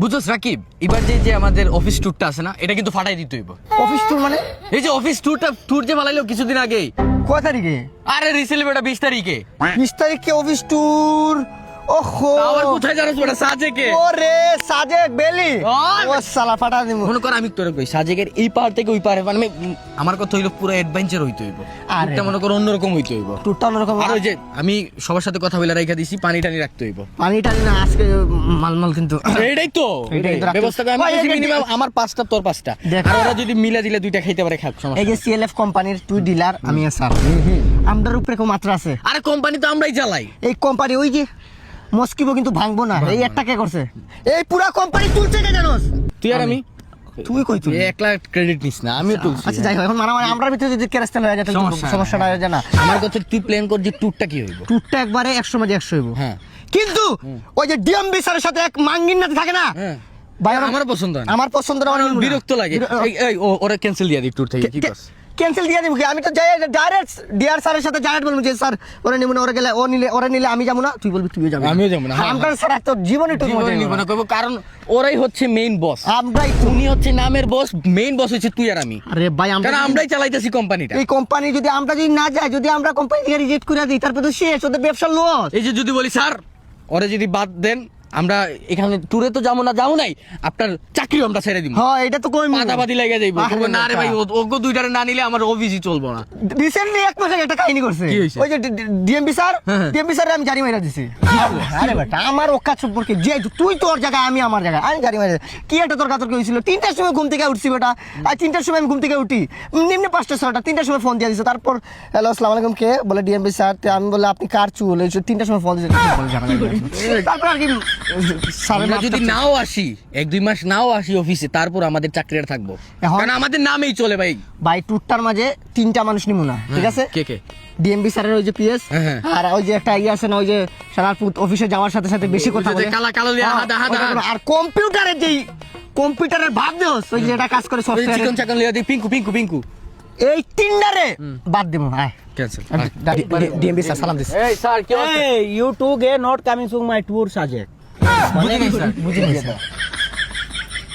বুঝছস রাকিব এবার যে যে আমাদের অফিস ট্যুরটা আছে না এটা কিন্তু ফাটাই দিতে হইব। অফিস ট্যুর মানে? এই যে অফিস ট্যুরটা ট্যুর যে বানাইলো কিছুদিন আগে কয় তারিখে? আরে রিসেল বেটা বিশ তারিখে। বিশ তারিখে অফিস ট্যুর ওহো। আবার কোথায় জানাস বেটা সাজেকে? ওরে সাজেক বেলি! ও সালা ফাটা দিমু। মনে কর আমি তোর কই সাজেকের এই পার থেকে ওই পারে মানে আমার কথা হইল পুরো অ্যাডভেঞ্চার হইতে হইব। আরে এটা মনে কর অন্যরকম হইতে হইব। ট্যুরটা অন্যরকম আর ওই যে আমি সবার সাথে কথা বলে রাখা দিছি পানি টানি রাখতে হইব। পানি টানি না আজকে মালমাল কিন্তু এইটাই তো ব্যবস্থা করে আমি ওই, মিনিমাম আমার পাঁচটা তোর পাঁচটা। আর ওরা যদি মিলা দিলে দুইটা খাইতে পারে খাক সমস্যা এই যে। সিএলএফ কোম্পানির তুই ডিলার আমি স্যার আমরার উপরে কোনো মাত্রা আছে। আরে কোম্পানি তো আমরাই চালাই। এই কোম্পানি ওই যে মস্কিবো কিন্তু ভাঙবো না। এই একটা কে করছে। এই পুরা কোম্পানি তুলছে কে জানোস? তুই আর আমি। তুই কই তুই এক লাখ ক্রেডিট নিস না আমিও তুলছি আচ্ছা যাই হোক এখন মারামারি আমরার ভিতরে যদি কেরাস্তেল হয়ে যায় তাহলে সমস্যা হয়ে না। আমার কথা তুই প্ল্যান কর যে ট্যুরটা কি হইব। টুরটা একবারে একশো মাঝে একশো হইব। হ্যাঁ। কিন্তু ওই যে ডিএমবি স্যারের সাথে এক মাঙ্গিন নাতে থাকে না? হ্যাঁ। ভাই আমার আমার পছন্দ না। আমার পছন্দ না, আমার বিরক্ত লাগে। এই ওরা ক্যান্সেল দিয়া দি ট্যুর থেকে কি করছ ক্যান্সেল দিয়ে দিব কি? আমি তো যাই ডাইরেক্ট ডিআর স্যারের সাথে ডাইরেক্ট বলব যে স্যার ওরা নিব না ওরা গেলে ও নিলে ওরা নিলে আমি যাব না। তুই বলবি তুইও যাবি। আমিও যাব না, হ্যাঁ, আমরা স্যার তো জীবনে জীবনে নিব না কইবো কারণ ওরাই হচ্ছে মেইন বস আমরাই তো। উনি হচ্ছে নামের বস মেইন বস হচ্ছে তুই আর আমি। আরে ভাই আমরা কারণ আমরাই চালাইতেছি কোম্পানিটা এই কোম্পানি যদি আমরা যদি না যাই যদি আমরা কোম্পানি থেকে রিজেক্ট করে দিই তারপর তো শেষ ওদের ব্যবসা লস এই যে যদি বলি স্যার ওরে যদি বাদ দেন আমরা এখানে ট্যুরে তো যাব না যাব নাই। আপনার চাকরি আমরা ছেড়ে দিব। হ্যাঁ এটা তো কই পাতাপাতি লেগে যাইবো। না রে ভাই ও- ওকে দুইটারে না নিলে আমার অফিসই চলবো না। রিসেন্টলি এক মাস আগে একটা কাহিনী করছে। কি? ওই যে ডিএমবি স্যার হ্যাঁ। ডিএমবি স্যার আমি জারি মাইরা দিছি। আরে বেটা আমার ওকা সম্পর্কে যে তুই তোর জায়গায় আমি আমার জায়গায়। আমি জারি মাইরা কি একটা তোর কাতর হয়েছিল? তিনটার সময় ঘুম থেকে উঠছি বেটা। আর তিনটার সময় আমি ঘুম থেকে উঠি। নিম্নে পাঁচটা ছটা তিনটার সময় ফোন দিয়ে দিছে। তারপর হ্যালো আসসালামু আলাইকুম কে? বলে ডিএমবি স্যার। তো আমি বলে আপনি কার চুল? তিনটার সময় ফোন দিয়েছে তারপর আর কি আমরা যদি নাও আসি এক দুই মাস নাও আসি অফিসে তারপর আমাদের চাকরিটা থাকব। এখন- কারণ আমাদের নামেই চলে ভাই। ভাই টুরটার মাঝে তিনটা মানুষ নিমু না ঠিক আছে? কে কে? ডিএমবি স্যারের ওই যে পিএস হ্যাঁ, হ্যাঁ। আর ওই যে একটা ইয়ে আছে না ওই যে অফিসে যাওয়ার সাথে সাথে বেশি কথা বলে। কালা কালো দিয়ে হ্যাঁ, হাদা হাদা আর কম্পিউটারের যেই কম্পিউটারের ভাব দেওস ওই যে এটা কাজ করে সফটওয়্যার চিকন চাকন লিয়া দি পিঙ্কু পিঙ্কু পিঙ্কু এই তিনটারে বাদ দেবো হ্যাঁ ক্যান্সেল ডিএমবি স্যার সালাম দিস এই স্যার কি you two get not coming to my tour,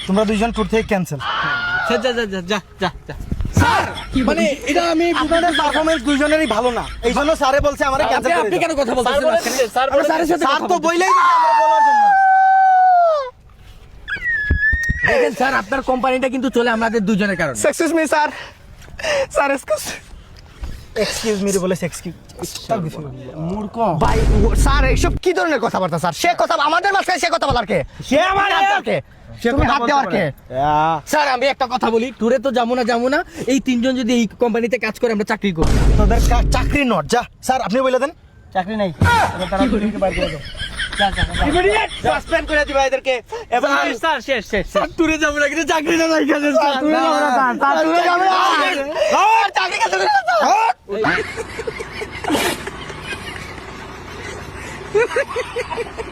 তোমরা দুইজন ট্যুর থেকে ক্যান্সেল যা যা যা যা যা যা। মানে এটা আমি আপনাদের পারফরমেন্স দুইজনেরই ভালো না। এই জন্য স্যারে বলছে আমারে আপনি ক্যান্সেল আপনি কেন কথা বলতেছেন মাঝখানে? স্যার স্যার তো বইলেই আমরা বলার জন্য। দেখেন স্যার আপনার কোম্পানিটা কিন্তু চলে আমাদের দুজনের কারণে। Excuse me sir sir excuse excuse me বলে এক্সকিউজ মূর্খ। ভাই স্যার এইসব কি ধরনের কথাবার্তা স্যার? সে কথা আমাদের মাঝখানে সে কথা বলার কে? সে আমার হাত কে তুমি হাত দেওয়ার কে? স্যার আমি একটা কথা বলি ট্যুরে তো যাব না যাব না। এই তিনজন যদি এই কোম্পানিতে কাজ করে আমরা চাকরি করব। তোদের চাকরি নট যা। স্যার আপনি বলে দেন। চাকরি নাই। তারা বাইর করে দাও। করে না না না চাকরি না? Uy.